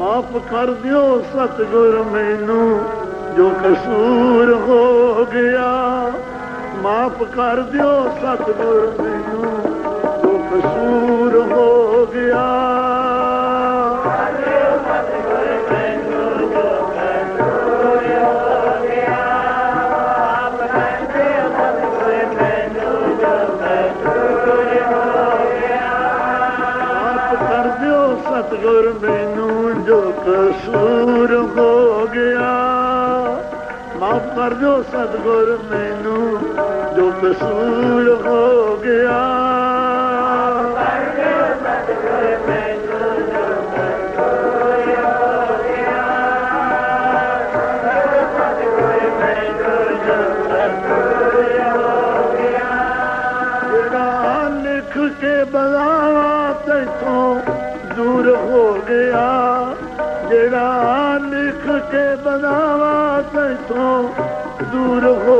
ਮਾਫ ਕਰ ਦਿਓ ਸਤਿਗੁਰ ਮੈਨੂੰ, ਜੋ ਕਸੂਰ ਹੋ ਗਿਆ। ਮਾਫ ਕਰ ਦਿਓ ਸਤਿਗੁਰ ਮੈਨੂੰ, ਜੋ ਕਸੂਰ ਹੋ ਗਿਆ। ਮਾਫ ਕਰ ਦਿਓ ਸਤਿਗੁਰ ਮੈਨੂੰ। ਜੋ ਕਸੂਰ ਹੋ ਗਿਆ, ਮਾਫ ਕਰ ਜੋ ਸਤਿਗੁਰ ਮੈਨੂੰ, ਜੋ ਕਸੂਰ ਹੋ ਗਿਆ। ਲਿਖ ਕੇ ਬਲਾਵਾ ਤੈਥੋਂ لک کي بناو دور هو